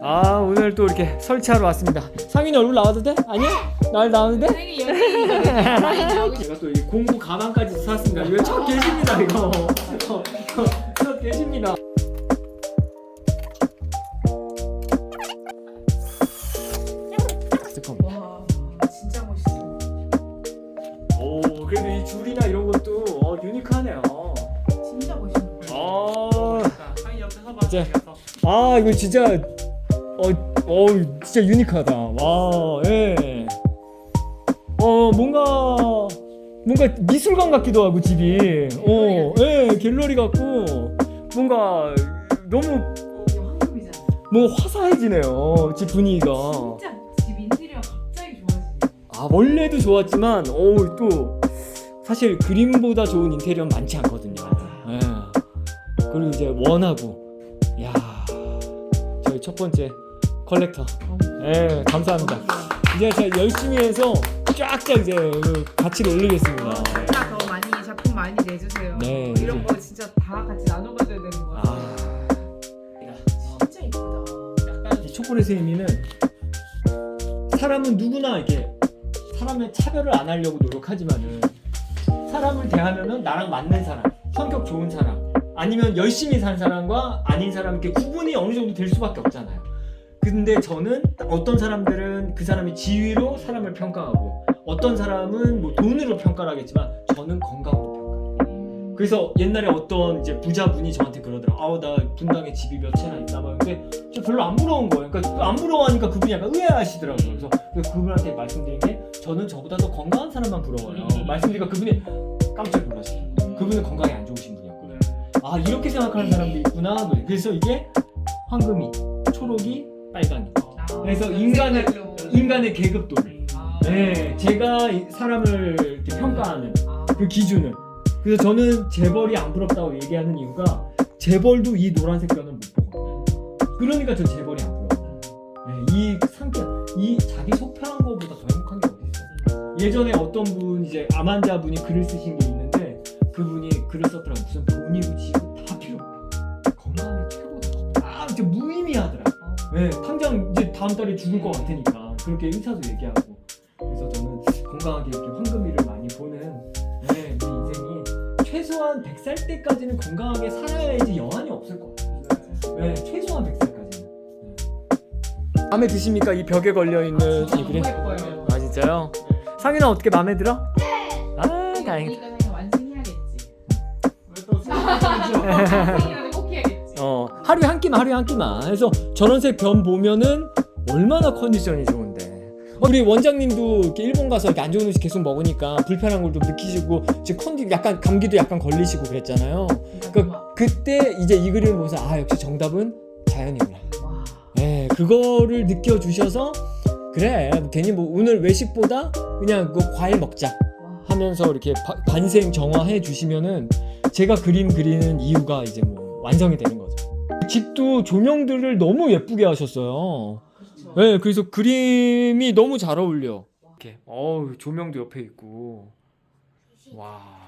아 오늘 또 이렇게 설치하러 왔습니다. 상인이 얼굴 나와도 돼? 아니야? 날 나오는데? 되게 연예인이거든요. 많이 나오고 싶- 제가 또이 공부 가방까지 샀습니다. 이거 첫 계십니다 이거. 어, 첫 계십니다. 잠깐만. 와 진짜 멋있어. 오 그래도 이 줄이나 이런 것도 어, 유니크하네요. 진짜. 아, 상인 옆에 서 봐. 이제. 아 이거 진짜 어, 어 진짜 유니크하다. 와, 예. 어 뭔가 뭔가 미술관 같기도 하고 집이. 어, 예, 갤러리 같고 뭔가 너무 황금이잖아. 뭔가 화사해지네요. 집 분위기가. 진짜 집 인테리어 갑자기 좋아지네. 아 원래도 좋았지만 어우 또 사실 그림보다 좋은 인테리어는 많지 않거든요. 예. 그리고 이제 원하고 야 저희 첫 번째 컬렉터. 예 감사합니다. 이제 제가 열심히 해서 쫙쫙 이제 그 가치를 올리겠습니다. 진짜 더 많이 작품 많이 내주세요. 네, 이런. 거 진짜 다 같이 나눠가줘야 되는 거 같아요. 아 진짜 이쁘다. 이 초콜릿의 의미는 사람은 누구나 이게 사람의 차별을 안 하려고 노력하지만은 사람을 대하면은 나랑 맞는 사람, 성격 좋은 사람, 아니면 열심히 산 사람과 아닌 사람 이렇게 구분이 어느 정도 될 수밖에 없잖아요. 근데 저는 어떤 사람들은 그 사람의 지위로 사람을 평가하고 어떤 사람은 뭐 돈으로 평가를 하겠지만 저는 건강으로 평가해요. 그래서 옛날에 어떤 이제 부자분이 저한테 그러더라고. 아우 나 분당에 집이 몇 채나 있나 봐. 근데 저 별로 안 부러운 거예요. 그러니까 안 부러워하니까 그분이 약간 의아하시더라고요. 그래서 그래서 그분한테 말씀드린 게 저는 저보다 더 건강한 사람만 부러워요. 말씀드리니까 그분이 깜짝 놀라시더라고요. 그분은 건강이 안 좋으신 분이었거든요. 아 이렇게 생각하는 사람도 있구나. 뭐 그래서 이게 황금이, 초록이, 빨강이. 아, 그래서 인간의. 인간의 계급도를. 아. 네, 제가 이 사람을 이렇게 평가하는 아. 그 기준은 그래서 저는 재벌이 안 부럽다고 얘기하는 이유가 재벌도 이 노란색 변은 못 보거든요 그러니까 저 재벌이 안 부러워요 네, 이 상쾌 이 자기 속편한 거보다 더 행복한 게 어디 있어 예전에 어떤 분 이제 암 환자 분이 글을 쓰신 게 네, 당장 이제 다음 달에 죽을 것 같으니까 그렇게 의사도 얘기하고 그래서 저는 건강하게 이렇게 황금이를 많이 보는 네, 제 인생이 최소한 100살 때까지는 건강하게 살아야지 여한이 없을 것 같아요. 네, 최소한 100살까지는. 마음에 드십니까 이 벽에 걸려 있는 이 그림? 예뻐요. 아 진짜요? 상윤아 어떻게 마음에 들어? 아 다행이다. 그러니까 그냥 완성해야겠지. 왜또 해야겠지. 어 하루에 한 끼만 하루에 한 끼만. 그래서 저런색 변 보면은 얼마나 컨디션이 좋은데. 어, 우리 원장님도 이렇게 일본 가서 이렇게 안 좋은 음식 계속 먹으니까 불편한 걸 좀 느끼시고 지금 컨디 약간 감기도 약간 걸리시고 그랬잖아요. 그 그때 이제 이 그림을 보면서 아 역시 정답은 자연이구나. 와. 예, 그거를 느껴주셔서 그래 괜히 뭐 오늘 외식보다 그냥 그 과일 먹자 와. 하면서 이렇게 바- 반생 정화해 주시면은 제가 그림 그리는 이유가 이제 뭐 완성이 되는 거죠. 집도 조명들을 너무 예쁘게 하셨어요. 네, 그래서 그림이 너무 잘 어울려. 이렇게 어우 조명도 옆에 있고 와.